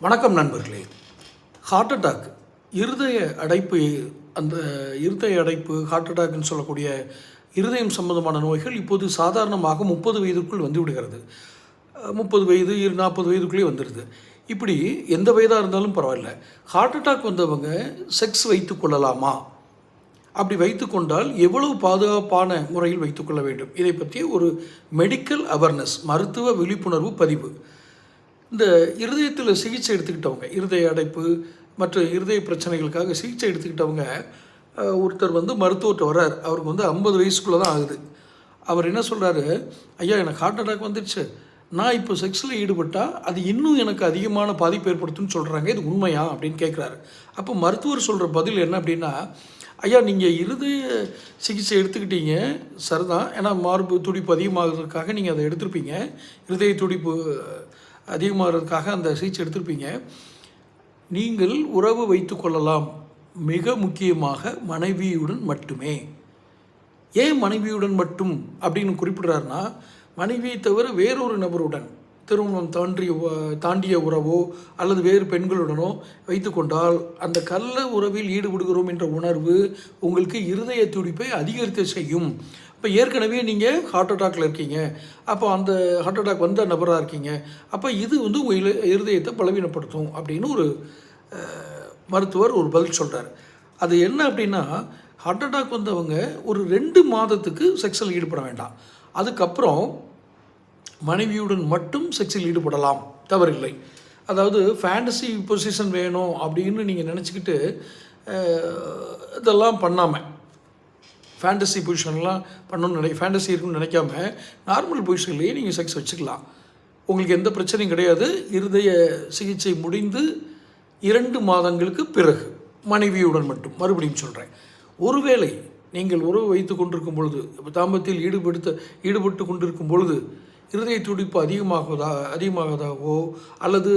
வணக்கம் நண்பர்களே. Heart attack இருதய அடைப்பு அந்த இருதய அடைப்பு ஹார்ட் அட்டாக்னு சொல்லக்கூடிய இருதயம் சம்பந்தமான நோய்கள் இப்போது சாதாரணமாக முப்பது வயதுக்குள் வந்து விடுகிறது. முப்பது வயது இரு நாற்பது வயதுக்குள்ளே வந்துடுது. இப்படி எந்த வயதாக இருந்தாலும் பரவாயில்ல. ஹார்ட் அட்டாக் வந்தவங்க செக்ஸ் வைத்து கொள்ளலாமா? அப்படி வைத்துக்கொண்டால் எவ்வளவு பாதுகாப்பான முறையில் வைத்துக்கொள்ள வேண்டும்? இதை பற்றிய ஒரு மெடிக்கல் அவேர்னஸ் மருத்துவ விழிப்புணர்வு பதிவு. இந்த இருதயத்தில் சிகிச்சை எடுத்துக்கிட்டவங்க இருதய அடைப்பு மற்ற இருதய பிரச்சனைகளுக்காக சிகிச்சை எடுத்துக்கிட்டவங்க ஒருத்தர் வந்து மருத்துவர்கிட்ட வர்றார். அவருக்கு வந்து ஐம்பது வயசுக்குள்ளே தான் ஆகுது. அவர் என்ன சொல்கிறாரு ஐயா எனக்கு ஹார்ட் அட்டாக் வந்துடுச்சு நான் இப்போ செக்ஸில் ஈடுபட்டால் அது இன்னும் எனக்கு அதிகமான பாதிப்பு ஏற்படுத்தும்னு சொல்கிறாங்க இது உண்மையா? அப்படின்னு கேட்குறாரு அப்போ மருத்துவர் சொல்கிற பதில் என்ன அப்படின்னா ஐயா நீங்கள் இருதய சிகிச்சை எடுத்துக்கிட்டீங்க. சரிதான். ஏன்னா மார்பு துடிப்பு அதிகமாகிறதுக்காக நீங்கள் அதை எடுத்திருப்பீங்க. இருதய துடிப்பு அதிகமாகிறதுக்காக அந்த சிகிச்சை எடுத்திருப்பீங்க. நீங்கள் உறவு வைத்து கொள்ளலாம். மிக முக்கியமாக மனைவியுடன் மட்டுமே. ஏன் மனைவியுடன் மட்டும் அப்படின்னு குறிப்பிடுறாருன்னா மனைவியை தவிர வேறொரு நபருடன். திருமணம் தாண்டிய தாண்டிய உறவோ அல்லது வேறு பெண்களுடனோ வைத்துக்கொண்டால் அந்த கள்ள உறவில் ஈடுபடுகிறோம் என்ற உணர்வு உங்களுக்கு இருதய துடிப்பை அதிகரித்து செய்யும். இப்போ ஏற்கனவே நீங்கள் ஹார்ட் அட்டாக்ல இருக்கீங்க. அப்போ அந்த ஹார்ட் அட்டாக் வந்த நபராக இருக்கீங்க. அப்போ இது வந்து உங்கள் இல- இருதயத்தை பலவீனப்படுத்தும் அப்படின்னு ஒரு மருத்துவர் ஒரு பதில் சொல்கிறார் அது என்ன அப்படின்னா ஹார்ட் அட்டாக் வந்தவங்க ஒரு ரெண்டு மாதத்துக்கு செக்ஸில் ஈடுபட வேண்டாம். அதுக்கப்புறம் மனைவியுடன் மட்டும் செக்ஸில் ஈடுபடலாம். தவறில்லை. அதாவது ஃபேண்டசி பொசிஷன் வேணும் அப்படின்னு நீங்கள் நினச்சிக்கிட்டு இதெல்லாம் பண்ணாமல் ஃபேண்டசி பொசிஷன்லாம் பண்ணணும்னு நினை ஃபேண்டசி இருக்குன்னு நினைக்காம நார்மல் பொசிஷன்லேயே நீங்கள் செக்ஸ் வச்சுக்கலாம். உங்களுக்கு எந்த பிரச்சனையும் கிடையாது. இருதய சிகிச்சை முடிந்து இரண்டு மாதங்களுக்கு பிறகு மனைவியுடன் மட்டும். மறுபடியும் சொல்கிறேன் ஒருவேளை நீங்கள் உறவு வைத்து கொண்டிருக்கும் பொழுது தாம்பத்தியில் ஈடுபடுத்த ஈடுபட்டு கொண்டிருக்கும் பொழுது இருதய துடிப்பு அதிகமாகுவதா அதிகமாகதாகவோ அல்லது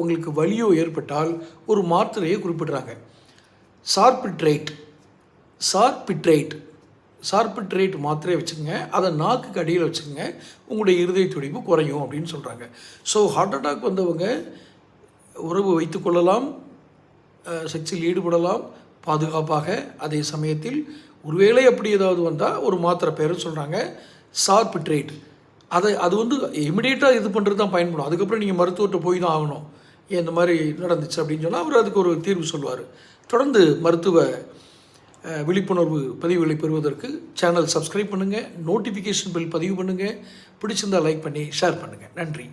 உங்களுக்கு வலியோ ஏற்பட்டால் ஒரு மாத்திரையை குறிப்பிடுறாங்க. சார்பிட்ரேட் சார்பிட்ரேட் சார்பிட்ரேட் மாத்திரையை வச்சுக்கோங்க. அதை நாக்குக்கு அடியில் வச்சுக்கோங்க. உங்களுடைய இருதய துடிப்பு குறையும் அப்படின்னு சொல்கிறாங்க ஸோ ஹார்ட் அட்டாக் வந்தவங்க உறவு வைத்துக்கொள்ளலாம் செக்ஸில் ஈடுபடலாம். பாதுகாப்பாக அதே சமயத்தில் ஒருவேளை அப்படி ஏதாவது வந்தால் ஒரு மாத்திரை பேர் சொல்கிறாங்க சார்பிட்ரேட் அதை அது வந்து இமிடியேட்டாக இது பண்ணுறது தான் பயன்படும். அதுக்கப்புறம் நீங்கள் மருத்துவர்கிட்ட போய் தான் ஆகணும். ஏன் இந்த மாதிரி நடந்துச்சு அப்படின்னு சொன்னால் அவர் அதுக்கு ஒரு தீர்வு சொல்லுவார். தொடர்ந்து மருத்துவ விழிப்புணர்வு பதிவுகளை பெறுவதற்கு சேனல் சப்ஸ்கிரைப் பண்ணுங்கள் நோட்டிஃபிகேஷன் பில் பதிவு பண்ணுங்கள் பிடிச்சிருந்தால் லைக் பண்ணி ஷேர் பண்ணுங்கள் நன்றி.